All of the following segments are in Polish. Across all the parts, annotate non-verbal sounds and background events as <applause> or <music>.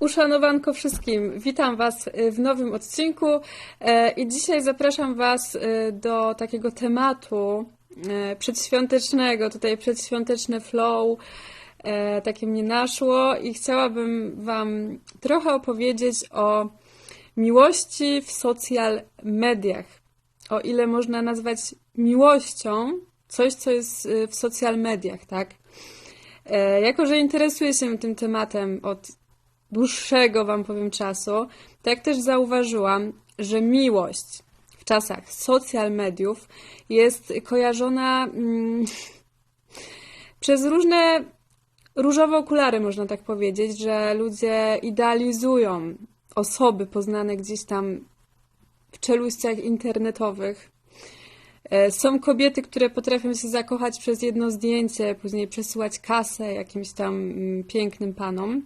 Uszanowanko wszystkim, witam Was y, w nowym odcinku e, i dzisiaj zapraszam Was y, do takiego tematu e, przedświątecznego, tutaj przedświąteczne flow, e, takie mnie naszło i chciałabym Wam trochę opowiedzieć o miłości w social mediach. O ile można nazwać miłością coś, co jest y, w social mediach, tak? E, Jako, że interesuję się tym tematem od dłuższego, wam powiem, czasu, tak też zauważyłam, że miłość w czasach social mediów jest kojarzona mm, <laughs> przez różne różowe okulary, można tak powiedzieć, że ludzie idealizują osoby poznane gdzieś tam w czeluściach internetowych. E, Są kobiety, które potrafią się zakochać przez jedno zdjęcie, później przesyłać kasę jakimś tam mm, pięknym panom.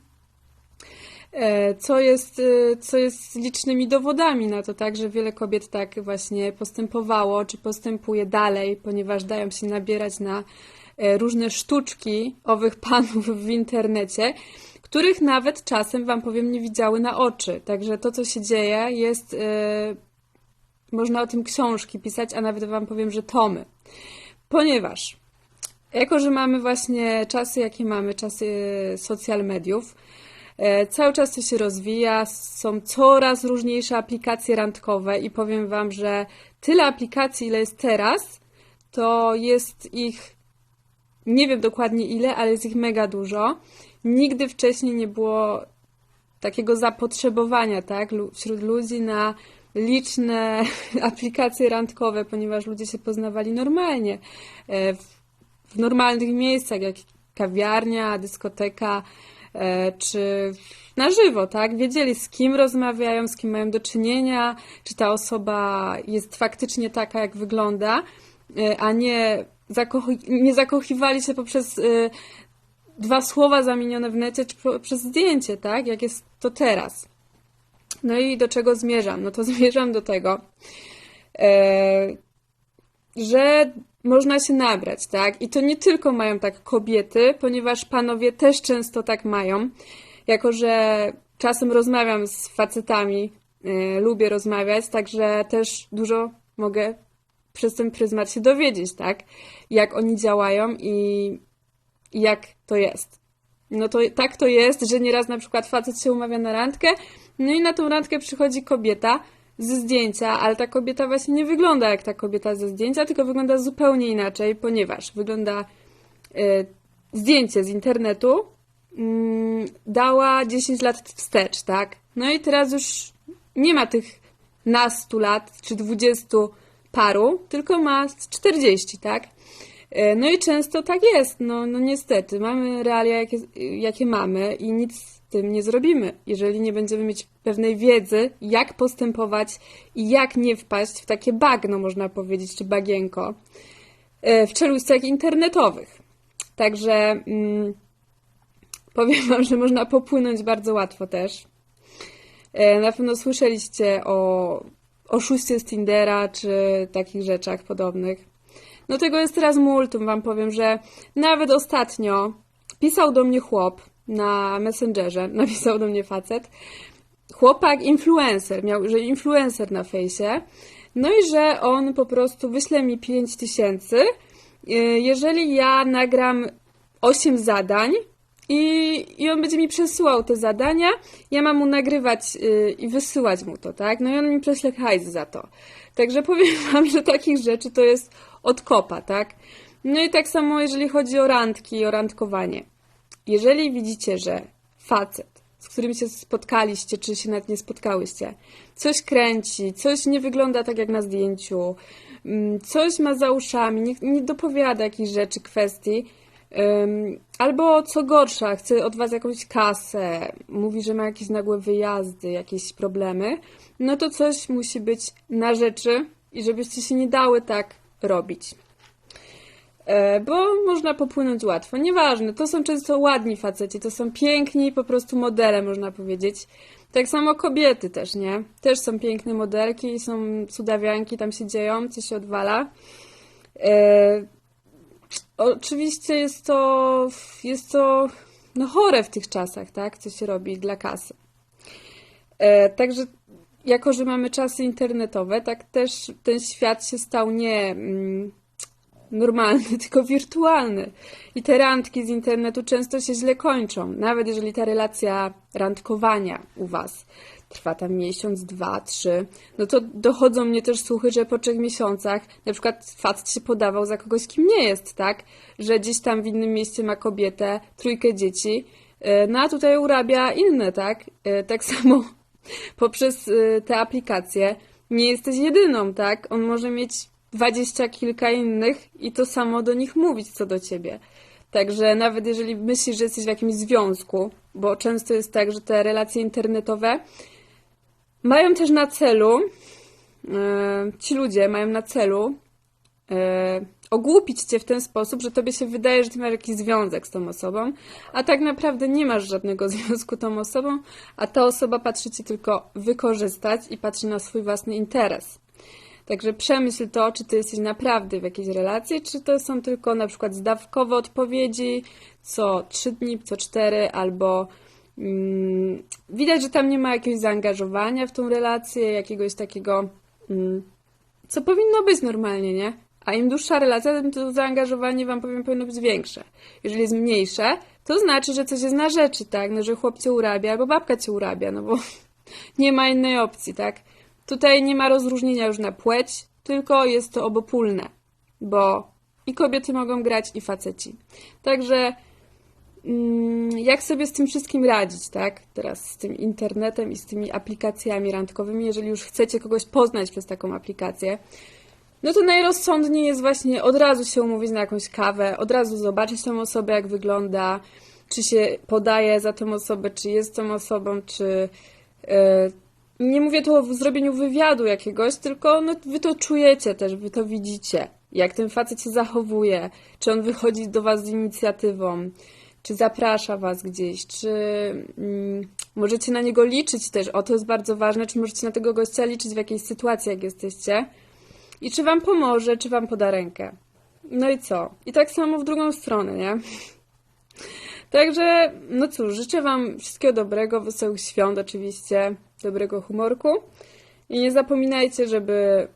E, Co jest, e, co jest licznymi dowodami na to, tak, że wiele kobiet tak właśnie postępowało, czy postępuje dalej, ponieważ dają się nabierać na e, różne sztuczki owych <laughs> panów w internecie, których nawet czasem, wam powiem, nie widziały na oczy. Także to, co się dzieje, jest, można o tym książki pisać, a nawet wam powiem, że tomy. Ponieważ jako, że mamy właśnie czasy, jakie mamy, czasy social mediów, cały czas to się rozwija, są coraz różniejsze aplikacje randkowe i powiem Wam, że tyle aplikacji, ile jest teraz, to jest ich, nie wiem dokładnie ile, ale jest ich mega dużo. Nigdy wcześniej nie było takiego zapotrzebowania, tak, wśród ludzi na liczne <laughs> aplikacje randkowe, ponieważ ludzie się poznawali normalnie, e, w, normalnych miejscach, jak kawiarnia, dyskoteka, e, czy na żywo, tak? Wiedzieli z kim rozmawiają, z kim mają do czynienia, czy ta osoba jest faktycznie taka, jak wygląda, e, a nie, zakochi- nie zakochiwali się poprzez e, dwa słowa zamienione w necie, czy poprzez zdjęcie, tak? Jak jest to teraz. No i do czego zmierzam? No to <laughs> zmierzam do tego, e, że można się nabrać, tak? I to nie tylko mają tak kobiety, ponieważ panowie też często tak mają. Jako, że czasem rozmawiam z facetami, e, lubię rozmawiać, także też dużo mogę przez ten pryzmat się dowiedzieć, tak? Jak oni działają i, i jak to jest. No to tak to jest, że nieraz na przykład facet się umawia na randkę, no i na tą randkę przychodzi kobieta ze zdjęcia, ale ta kobieta właśnie nie wygląda jak ta kobieta ze zdjęcia, tylko wygląda zupełnie inaczej, ponieważ wygląda y, zdjęcie z internetu mm, dała 10 lat wstecz, tak? No i teraz już nie ma tych nastu lat czy 20 paru, tylko ma z 40, tak? E, No i często tak jest, no, no niestety, mamy realia, jakie, jakie mamy i nic tym nie zrobimy, jeżeli nie będziemy mieć pewnej wiedzy, jak postępować i jak nie wpaść w takie bagno, można powiedzieć, czy bagienko, e, w czeluściach internetowych. Także mm, powiem Wam, że można popłynąć bardzo łatwo też. E, Na pewno słyszeliście o oszuście z Tindera, czy takich rzeczach podobnych. No tego jest teraz multum, wam powiem, że nawet ostatnio pisał do mnie chłop na Messengerze, <laughs> napisał do mnie facet, chłopak influencer, miał, że influencer na fejsie, no i że on po prostu wyśle mi 5 tysięcy, y, jeżeli ja nagram 8 zadań i, i on będzie mi przesyłał te zadania, ja mam mu nagrywać y, i wysyłać mu to, tak? No i on mi prześle hajs za to. Także powiem <laughs> wam, że takich rzeczy to jest od kopa, tak? No i tak samo jeżeli chodzi o randki o randkowanie. Jeżeli widzicie, że facet, z którym się spotkaliście, czy się nawet nie spotkałyście, coś kręci, coś nie wygląda tak jak na zdjęciu, mm, coś ma za uszami, nie, nie dopowiada jakichś rzeczy, kwestii, albo co gorsza, chce od was jakąś kasę, mówi, że ma jakieś nagłe wyjazdy, jakieś problemy, no to coś musi być na rzeczy i żebyście się nie dały tak robić. E, Bo można popłynąć łatwo. Nieważne, to są często ładni faceci, to są piękni po prostu modele, można powiedzieć. Tak samo kobiety też, nie? Też są piękne modelki, są cudawianki, tam się dzieją, co się odwala. E, Oczywiście jest to, jest to no chore w tych czasach, tak? Co się robi dla kasy. E, także jako, że mamy czasy internetowe, tak też ten świat się stał nie mm, normalny, <laughs> tylko wirtualny. I te randki z internetu często się źle kończą. Nawet jeżeli ta relacja randkowania u Was trwa tam miesiąc, dwa, trzy, no to dochodzą mnie też słuchy, że po trzech miesiącach na przykład facet się podawał za kogoś, kim nie jest, tak? Że gdzieś tam w innym mieście ma kobietę, trójkę dzieci, e, no a tutaj urabia inne, tak? E, Tak <laughs> samo poprzez y, te aplikacje nie jesteś jedyną, tak? On może mieć dwadzieścia kilka innych i to samo do nich mówić co do ciebie. Także nawet jeżeli myślisz, że jesteś w jakimś związku, bo często jest tak, że te relacje internetowe mają też na celu, e, ci ludzie mają na celu e, ogłupić cię w ten sposób, że tobie się wydaje, że ty masz jakiś związek z tą osobą, a tak naprawdę nie masz żadnego <laughs> związku z tą osobą, a ta osoba patrzy ci tylko wykorzystać i patrzy na swój własny interes. Także przemyśl to, czy ty jesteś naprawdę w jakiejś relacji, czy to są tylko na przykład zdawkowe odpowiedzi co trzy dni, co cztery, albo mm, widać, że tam nie ma jakiegoś zaangażowania w tą relację, jakiegoś takiego, mm, co powinno być normalnie, nie? A im dłuższa relacja, tym to zaangażowanie wam powiem powinno być większe. Jeżeli jest mniejsze, to znaczy, że coś jest na rzeczy, tak? No, że chłop urabia, albo babka cię urabia, no bo <laughs> nie ma innej opcji, tak? Tutaj nie ma rozróżnienia już na płeć, tylko jest to obopólne, bo i kobiety mogą grać, i faceci. Także mm, jak sobie z tym wszystkim radzić, tak? Teraz z tym internetem i z tymi aplikacjami randkowymi, jeżeli już chcecie kogoś poznać przez taką aplikację, no to najrozsądniej jest właśnie od razu się umówić na jakąś kawę, od razu zobaczyć tą osobę, jak wygląda, czy się podaje za tą osobę, czy jest tą osobą, czy. Nie mówię tu o zrobieniu wywiadu jakiegoś, tylko no, wy to czujecie też, wy to widzicie, jak ten facet się zachowuje, czy on wychodzi do was z inicjatywą, czy zaprasza was gdzieś, czy mm, możecie na niego liczyć też, o to jest bardzo ważne, czy możecie na tego gościa liczyć w jakiejś sytuacji, jak jesteście. I czy wam pomoże, czy wam poda rękę. No i co? I tak samo w drugą stronę, nie? Także, no cóż, życzę wam wszystkiego dobrego, wesołych świąt oczywiście, dobrego humorku. I nie zapominajcie, żeby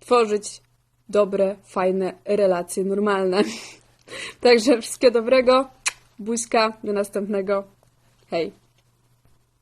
tworzyć dobre, fajne relacje normalne. <laughs> Także wszystkiego dobrego, buźka, do następnego. Hej!